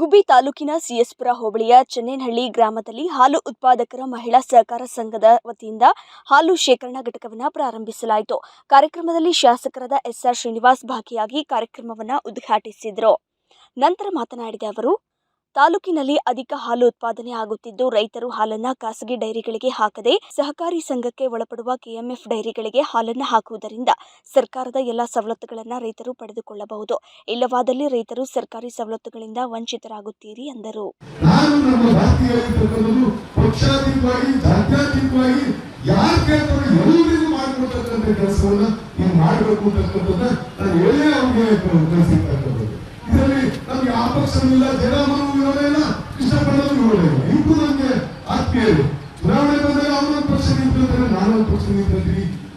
ಗುಬ್ಬಿ ತಾಲೂಕಿನ ಸಿಎಸ್ಪುರ ಹೋಬಳಿಯ ಚೆನ್ನೇನಹಳ್ಳಿ ಗ್ರಾಮದಲ್ಲಿ ಹಾಲು ಉತ್ಪಾದಕರ ಮಹಿಳಾ ಸಹಕಾರ ಸಂಘದ ವತಿಯಿಂದ ಹಾಲು ಶೇಖರಣಾ ಘಟಕವನ್ನು ಪ್ರಾರಂಭಿಸಲಾಯಿತು. ಕಾರ್ಯಕ್ರಮದಲ್ಲಿ ಶಾಸಕರಾದ ಎಸ್ಆರ್ ಶ್ರೀನಿವಾಸ್ ಭಾಗಿಯಾಗಿ ಕಾರ್ಯಕ್ರಮವನ್ನು ಉದ್ಘಾಟಿಸಿದರು. ನಂತರ ಮಾತನಾಡಿದ ಅವರು ತಾಲೂಕಿನಲ್ಲಿ ಅಧಿಕ ಹಾಲು ಉತ್ಪಾದನೆ ಆಗುತ್ತಿದ್ದು, ರೈತರು ಹಾಲನ್ನ ಖಾಸಗಿ ಡೈರಿಗಳಿಗೆ ಹಾಕದೆ ಸಹಕಾರಿ ಸಂಘಕ್ಕೆ ಒಳಪಡುವ ಕೆಎಂಎಫ್ ಡೈರಿಗಳಿಗೆ ಹಾಲನ್ನು ಹಾಕುವುದರಿಂದ ಸರ್ಕಾರದ ಎಲ್ಲ ಸವಲತ್ತುಗಳನ್ನು ರೈತರು ಪಡೆದುಕೊಳ್ಳಬಹುದು. ಇಲ್ಲವಾದಲ್ಲಿ ರೈತರು ಸರ್ಕಾರಿ ಸವಲತ್ತುಗಳಿಂದ ವಂಚಿತರಾಗುತ್ತೀರಿ ಎಂದರು. ನಮ್ಗೆ ಆ ಇಲ್ಲ ಜಯರಾಮನು ವಿರೋಧ ಕೃಷ್ಣ ಇಲ್ಲ ಇಬ್ಬರು ನಮ್ಗೆ ಆತ್ಮೀಯರು ಚುನಾವಣೆ ಬಂದಾಗ ಅವರೊಂದು ಪಕ್ಷ ನಿಂತಿರ್ತಾರೆ ನಾನೊಂದು ಪಕ್ಷ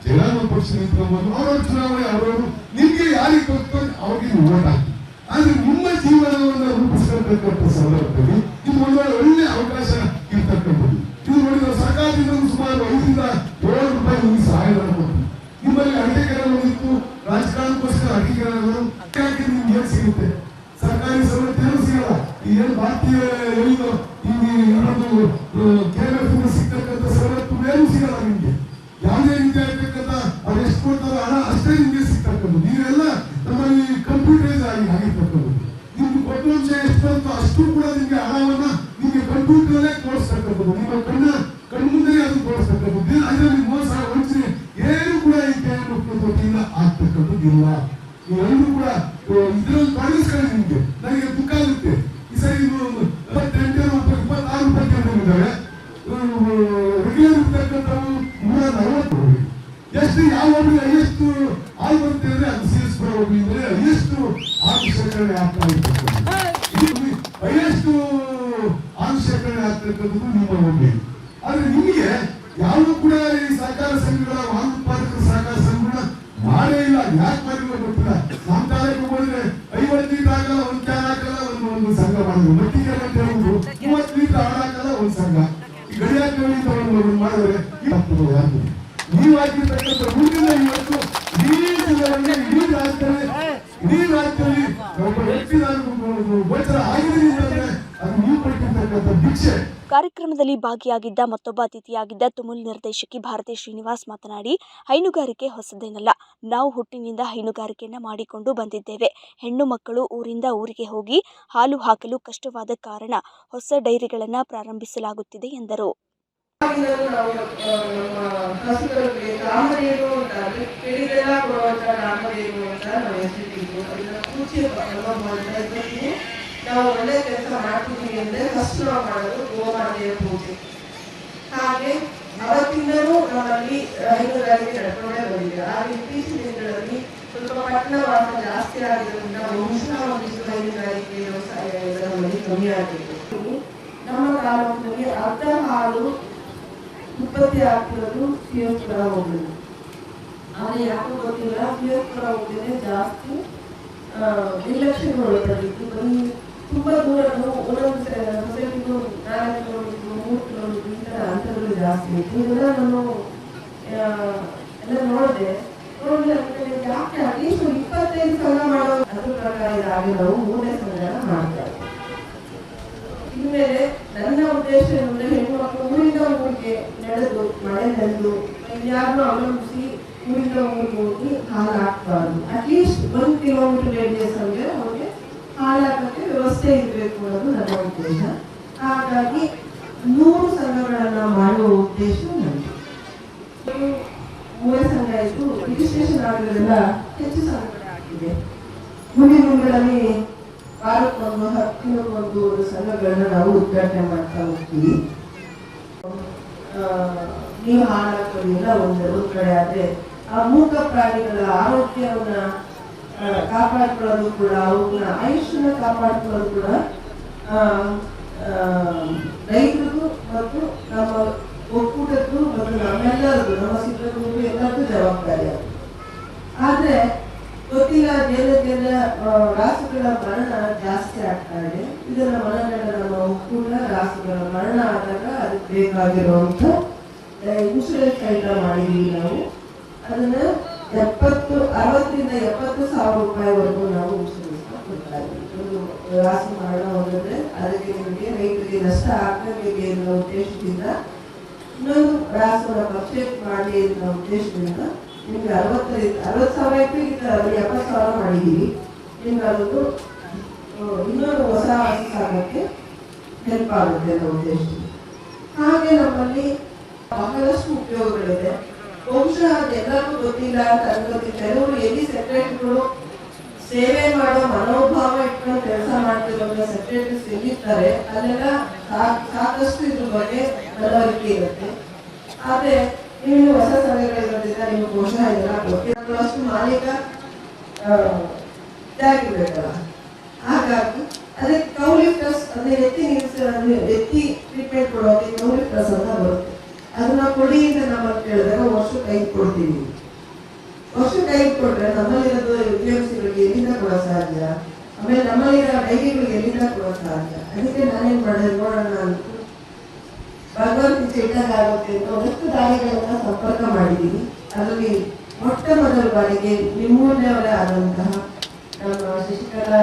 ಜಯರಾಮ ಒಂದು ಪಕ್ಷ ನಿಂತ್ಕೊಂಡ್ಬಂದು ಅವರವ್ರ ಚುನಾವಣೆ ಅವರವರು ನಿಮ್ಗೆ ಯಾರಿಗೆ ಗೊತ್ತ ಅವ್ರಿಗೆ ಓಟ್ ಹಾಕಿ. ಆದ್ರೆ ನಿಮ್ಮ ಜೀವನವನ್ನು ರೂಪಿಸ್ಕೊಳ್ತಕ್ಕಂಥ ಸಂದರ್ಭದಲ್ಲಿ ಒಂದು ಒಳ್ಳೆ ಅವಕಾಶ ಇರ್ತಕ್ಕಂಥದ್ದು. ಏನು ಭಾರತೀಯ ಏನು ಈಗ ಇನ್ನೊಂದು ಕೆರೆಫ್ ಸಿಗ್ತಕ್ಕಂಥ ಸವಲತ್ತು ಏನು ಸಿಗಲ್ಲ ನಿಮಗೆ. ಯಾವುದೇ ರೀತಿ ಆಗಿರ್ತಕ್ಕಂಥ ಅವ್ರು ಎಷ್ಟು ಕೊಡ್ತಾರೋ ಹಣ ಅಷ್ಟೇ ನಿಮ್ಗೆ ಸಿಗ್ತಕ್ಕಂಥದ್ದು. ನೀವೆಲ್ಲ ನಮ್ಮಲ್ಲಿ ಕಂಪ್ಯೂಟರೈಸ್ ಆಗಿ ಆಗಿರ್ತಕ್ಕಂಥದ್ದು. ನಿಮ್ಗೆ ಕೊಟ್ಟ ಅಂಶ ಎಷ್ಟು ಬಂತು ಅಷ್ಟು ಕೂಡ ನಿಮಗೆ ಹಣವನ್ನ ನಿಮಗೆ ಕಂಪ್ಯೂಟರಲ್ಲೇ ತೋರಿಸ್ತಕ್ಕಂಥದ್ದು. ನಿಮ್ಮ ಕಣ್ಣ ಕಣ್ಮುಂದೆ ಅದು ತೋರಿಸ್ತಕ್ಕಂಥದ್ದು. ಅದರಲ್ಲಿ ಮೋಸ, ವಂಚನೆ ಏನು ಕೂಡ ಈ ಕೇಂದ್ರ ಆಗ್ತಕ್ಕಂಥದ್ದು ಇಲ್ಲ. ನೀವೆಲ್ಲರೂ ಕೂಡ ಇದರಲ್ಲಿ ತೊಡಗಿಸ್ಕೊಳ್ಳಿ ನಿಮ್ಗೆ. ನನಗೆ ದುಃಖ ರೆಗ್ಯುಲರ್ ಇರ್ತಕ್ಕಂಥವು ನೂರ ನಲವತ್ತು ಎಷ್ಟು ಯಾವ ಎಷ್ಟು ಬರುತ್ತೆ ಅಂದ್ರೆ ಅದು ಸೇರಿಸ್ಕೊಳ್ಳೋ ಹೋಗ್ಲಿ ಅಂದ್ರೆ ಎಷ್ಟು ಆಗ್ತಾ ಶೇಖರಣೆ ಆಗ್ತಕ್ಕಂಥದ್ದು ನಿಮ್ಮ ಹೋಗ್ಲಿ ಆದ್ರೆ ನಿಮಗೆ ಯಾವುದು ಕೂಡ ಈ ಸಹಕಾರ ಸಂಘಗಳ ಹಾಲು ಸಹಕಾರ ಸಂಘಗಳ ಮಾಡೇ ಇಲ್ಲ. ಯಾಕೆ ಮಾಡಿಲ್ಲ ಗೊತ್ತಿಲ್ಲ. ನಮ್ಮ ಹೋದ್ರೆ ಐವತ್ತು ಒಂದ್ ಒಂದು ಒಂದು ಸಂಘ ಮಾಡಿದ್ರು. ಮಟ್ಟಿಗೆ ಅಂತ ಹೇಳ್ಬೋದು ಮೂವತ್ತು ಒಂದು ಸಂಘ. ಈ ಗಡಿಯಾಕ ಒಂದು ಮಾಡಿದ್ರೆ ಆಗ್ತದೆ ಯಾರು ನೀವು ಮುಂದಿನ ಇವತ್ತು ರಾಜ್ಯದಲ್ಲಿ ರಾಜ್ಯದಲ್ಲಿ ಕಾರ್ಯಕ್ರಮದಲ್ಲಿ ಭಾಗಿಯಾಗಿದ್ದ ಮತ್ತೊಬ್ಬ ಅತಿಥಿಯಾಗಿದ್ದ ತುಮುಲ್ ನಿರ್ದೇಶಕಿ ಭಾರತಿ ಶ್ರೀನಿವಾಸ್ ಮಾತನಾಡಿ, ಹೈನುಗಾರಿಕೆ ಹೊಸದೇನಲ್ಲ, ನಾವು ಹುಟ್ಟಿನಿಂದ ಹೈನುಗಾರಿಕೆಯನ್ನು ಮಾಡಿಕೊಂಡು ಬಂದಿದ್ದೇವೆ. ಹೆಣ್ಣು ಮಕ್ಕಳು ಊರಿಂದ ಊರಿಗೆ ಹೋಗಿ ಹಾಲು ಹಾಕಲು ಕಷ್ಟವಾದ ಕಾರಣ ಹೊಸ ಡೈರಿಗಳನ್ನು ಪ್ರಾರಂಭಿಸಲಾಗುತ್ತಿದೆ ಎಂದರು. ನಾವು ಆ, ಒಳ್ಳೆ ಕೆಲಸ ಮಾಡ್ತಿದ್ದೀವಿ ಅಂದ್ರೆ ಫಸ್ಟ್ ನಾವು ಮಾಡೋದು ಗೋಮಾತೆಯ ಪೂಜೆ. ಹಾಗೆ ಅವತ್ತಿಂದಲೂ ನಮ್ಮಲ್ಲಿ ಹೈನುಗಾರಿಕೆ ನಡ್ಕೊಂಡೇ ಬಂದಿದೆ. ಹಾಗೆ ಇತ್ತೀಚಿನ ದಿನಗಳಲ್ಲಿ ಸ್ವಲ್ಪ ಪಟ್ಟಣ ವಾಸ ಜಾಸ್ತಿ ಆಗಿರೋದ್ರಿಂದ ಬಹುಶಃ ಒಂದಿಷ್ಟು ಹೈನುಗಾರಿಕೆ ವ್ಯವಸಾಯ ನಮ್ಮಲ್ಲಿ ಕಮ್ಮಿ ಆಗಿತ್ತು. ನಮ್ಮ ತಾಲೂಕಿನಲ್ಲಿ ಅರ್ಧ ಹಾಲು ಉತ್ಪತ್ತಿ ಆಗ್ತಿರೋದು ಸಿಯೋಸ್ಪುರ ಹೋಬಳಿ ಆದರೆ ಯಾಕೋ ಗೊತ್ತಿಲ್ಲ ಸಿಯೋಸ್ಪುರ ಹೋಬಳಿನೇ ಜಾಸ್ತಿ ಆ, ನಿರ್ಲಕ್ಷ್ಯಕ್ಕೆ ಒಳಪಟ್ಟಿತ್ತು ಬರೀ ತುಂಬ ದೂರ ಕಿಲೋಮೀಟರ್ ಈ ಥರ ಅಂತರಗಳು ಜಾಸ್ತಿ ಇತ್ತು ಇದೆಲ್ಲ ನಾನು ಎಲ್ಲ ನೋಡಿದೆ. ನೋಡಿದ್ರೆ ಯಾಕೆ ಇಪ್ಪತ್ತೈದು ಮಾಡೋ ಪ್ರಕಾರ ಇದಾಗಿ ನಾವು ಮೂರನೇ ಇದ್ದೀವಿ ಇನ್ಮೇಲೆ ನನ್ನ ಉದ್ದೇಶ ಏನಂದ್ರೆ ಮಕ್ಕಳು ಊರಿಂದ ಊರಿಗೆ ನಡೆದು, ಮಳೆ ನೆಂದು ಯಾರನ್ನೂ ಅವಲಂಬಿಸಿ ಊರಿಂದ ಊರಿಗೆ ಹೋಗಿ ಹಾಲು ಅಟ್ಲೀಸ್ಟ್ ಒಂದು ಕಿಲೋಮೀಟರ್ ರೇಡಿಯಸ್ ಅಂದ್ರೆ ಅವ್ರಿಗೆ ಹಾಲು ವ್ಯವಸ್ಥೆ ಇರಬೇಕು ಅನ್ನೋದು ನನ್ನ ಉದ್ದೇಶ. ಹಾಗಾಗಿ ನೂರು ಸಂಘಗಳನ್ನ ಮಾಡುವ ಉದ್ದೇಶ ಇದು ಮೂರೇ ಸಂಘ ಇದ್ದು ರಿಜಿಸ್ಟ್ರೇಷನ್ ಆಗಿರೋದ್ರಿಂದ ಹೆಚ್ಚು ಸಂಘಗಳಾಗಿದೆ ಮುಂದಿನ ದಿನಗಳಲ್ಲಿ ವಾರಕ್ಕೊಂದು ಹತ್ತು ಒಂದು ಸಂಘಗಳನ್ನ ನಾವು ಉದ್ಘಾಟನೆ ಮಾಡ್ತಾ ಹೋಗ್ತೀವಿ. ನೀವು ಹಾಳಾಗೋದಿಲ್ಲ ಒಂದು ಒಂದು ಕಡೆ ಆದ್ರೆ ಆ ಮೂಕ ಪ್ರಾಣಿಗಳ ಆರೋಗ್ಯವನ್ನ ಕಾಪಾಡ್ಕೊಳ್ಳೋದು ಕೂಡ ಅವುಗಳ ಆಯುಷ್ಯನ ಕಾಪಾಡ್ಕೊಳ್ಳೋದು ಕೂಡ ರೈತರಿಗೂ ಮತ್ತು ನಮ್ಮ ಒಕ್ಕೂಟಕ್ಕೂ ಮತ್ತು ನಮ್ಮೆಲ್ಲರಿಗೂ, ನಮ್ಮ ಸಿಬ್ಬಂದಿಗೂ ಎಲ್ಲರಿಗೂ ಜವಾಬ್ದಾರಿ ಆದ್ರೆ, ಗೊತ್ತಿಲ್ಲ, ಬೇರೆ ಜನ ರಾಸುಗಳ ಮರಣ ಜಾಸ್ತಿ ಆಗ್ತಾ ಇದೆ. ಇದನ್ನ ಮನಗಂಡ ನಮ್ಮ ಒಕ್ಕೂಟ ರಾಸುಗಳ ಮರಣ ಆದಾಗ ಅದಕ್ಕೆ ಬೇಕಾಗಿರುವಂತ ಇನ್ಶೂರೆನ್ಸ್ ಕೈಗಳ ಮಾಡಿದೀವಿ ನಾವು. ಅದನ್ನ ಎಪ್ಪತ್ತು, ಅರವತ್ತರಿಂದ ಎಪ್ಪತ್ತು ಸಾವಿರ ರೂಪಾಯಿವರೆಗೂ ನಾವು ಒಂದು ಕೊಡ್ತಾ ಮರಣ ಹೋದರೆ ಅದಕ್ಕೆ ನಿಮಗೆ ರೈತರಿಗೆ ನಷ್ಟ ಆಗ್ತದೆ ಅನ್ನೋ ಉದ್ದೇಶದಿಂದ ಇನ್ನೊಂದು ರಾಸವನ್ನು ಪರ್ಚೇಸ್ ಮಾಡಿ ಅನ್ನೋ ಉದ್ದೇಶದಿಂದ ನಿಮ್ಗೆ ಅರವತ್ತರಿಂದ, ಅರವತ್ತು ಸಾವಿರ ಇತ್ತು ಈಗ ಎಪ್ಪತ್ತು ಸಾವಿರ ಮಾಡಿದ್ದೀವಿ ನಿಮ್ಗೆ ಅದೊಂದು ಇನ್ನೊಂದು ಹೊಸ ಹಸು ಸಾಗಕ್ಕೆ ಹೆಲ್ಪ್ ಆಗುತ್ತೆ ಅನ್ನೋ ಉದ್ದೇಶದಿಂದ. ಹಾಗೆ ನಮ್ಮಲ್ಲಿ ಬಹಳಷ್ಟು ಉಪಯೋಗಗಳಿದೆ. ಬಹುಶಃ ಎಲ್ಲರಿಗೂ ಗೊತ್ತಿಲ್ಲ ಅಂತ ಅನ್ಕೋತೀನಿ ಕೆಲವರು ಎಲ್ಲಿ ಸೆಕ್ರೆಟರಿಗಳು ಸೇವೆ ಮಾಡೋ ಮನೋಭಾವ ಇಟ್ಕೊಂಡು ಕೆಲಸ ಮಾಡ್ತಿರೋ ಸೆಕ್ರೆಟರೀಸ್ ಎಲ್ಲಿರ್ತಾರೆ ಅಲ್ಲೆಲ್ಲ ಸಾ- ಸಾಕಷ್ಟು ಇದ್ರ ಬಗ್ಗೆ ಮನವರಿಕೆ ಇರುತ್ತೆ. ಆದ್ರೆ ನೀವು ಹೊಸ ಸಭೆಗಳಿರೋದ್ರಿಂದ ನಿಮ್ಗೆ ಬಹುಶಃ ಇದೆಲ್ಲ ಗೊತ್ತಿರೋಷ್ಟು ಮಾಲೀಕ ಆ, ಇದಾಗಿರ್ಬೇಕಲ್ಲ. ಹಾಗಾಗಿ ಅದಕ್ಕೆ ಕೌಲಿಫ್ಟಸ್ ಅಂದ್ರೆ ಎತ್ತಿ ನಿಲ್ಸ ಎತ್ತಿ ಟ್ರೀಟ್ಮೆಂಟ್ ಕೊಡೋಕೆ ಕೌಲಿಫ್ಟಸ್ ಅಂತ ಬರುತ್ತೆ. ಅದನ್ನ ಕೊಡಿ ಅಂತ ನಮ್ಮ ಕೇಳಿದಾಗ ವರ್ಷಕ್ಕೆ ಕೊಡ್ತೀನಿ. ವರ್ಷಕ್ಕೆ ಐದು ಕೊಟ್ರೆ ನಮ್ಮಲ್ಲಿರೋದು ಉದ್ಯೋಗಸ್ಥರಿಗೆ ಎಲ್ಲಿಂದ ಕೊಡ ಸಾಧ್ಯ? ಆಮೇಲೆ ನಮ್ಮಲ್ಲಿರೋ ಡೈರಿಗಳಿಗೆ ಎಲ್ಲಿಂದ ಕೊಡ ಸಾಧ್ಯ? ಅದಕ್ಕೆ ನಾನೇನ್ ಮಾಡಿದೆ ನೋಡೋಣ ಅಂತ. ಭಗವಂತ ಇಟ್ಟಾಗುತ್ತೆ ಅಂತ ಒಂದಷ್ಟು ದಾರಿಗಳನ್ನ ಸಂಪರ್ಕ ಮಾಡಿದ್ದೀನಿ. ಅದರಲ್ಲಿ ಮೊಟ್ಟ ಮೊದಲ ಬಾರಿಗೆ ನಿಮ್ಮೂರಿನವರೇ ಆದಂತಹ ನಮ್ಮ ಶಶಿಕಲಾ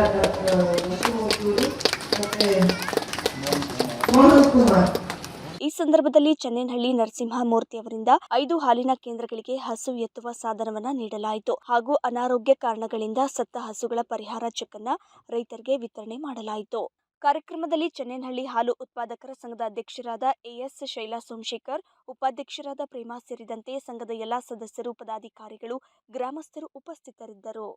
ಮತ್ತೆ ಮೋಹನ್ ಕುಮಾರ್. ಈ ಸಂದರ್ಭದಲ್ಲಿ ಚನ್ನೇನಹಳ್ಳಿ ನರಸಿಂಹಮೂರ್ತಿ ಅವರಿಂದ ಐದು ಹಾಲಿನ ಕೇಂದ್ರಗಳಿಗೆ ಹಸು ಎತ್ತುವ ಸಾಧನವನ್ನ ನೀಡಲಾಯಿತು ಹಾಗೂ ಅನಾರೋಗ್ಯ ಕಾರಣಗಳಿಂದ ಸತ್ತ ಹಸುಗಳ ಪರಿಹಾರ ಚೆಕ್ ಅನ್ನ ರೈತರಿಗೆ ವಿತರಣೆ ಮಾಡಲಾಯಿತು. ಕಾರ್ಯಕ್ರಮದಲ್ಲಿ ಚನ್ನೇನಹಳ್ಳಿ ಹಾಲು ಉತ್ಪಾದಕರ ಸಂಘದ ಅಧ್ಯಕ್ಷರಾದ ಎಎಸ್ ಶೈಲಾ ಸೋಮಶೇಖರ್, ಉಪಾಧ್ಯಕ್ಷರಾದ ಪ್ರೇಮಾ ಸೇರಿದಂತೆ ಸಂಘದ ಎಲ್ಲಾ ಸದಸ್ಯರು, ಪದಾಧಿಕಾರಿಗಳು, ಗ್ರಾಮಸ್ಥರು ಉಪಸ್ಥಿತರಿದ್ದರು.